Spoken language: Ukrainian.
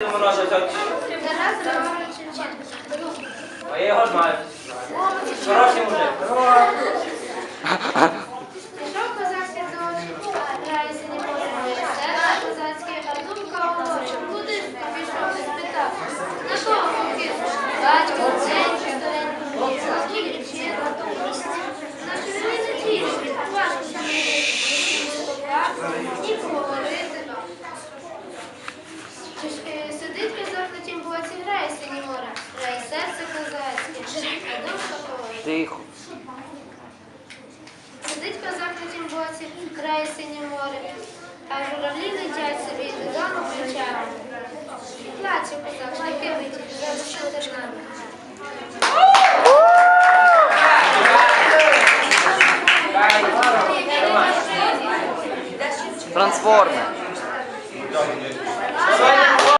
Мороза взяти. Тарас Григорович Шевченко. А на тім боці, грає сині море. Грає серце козацьке, а молодша. Тихо. Сидить козак на тім боці, грає синє море, а журавлі летять собі додому плечами. Плаче козак, шляхи витік, за що теж нами. Трансформер.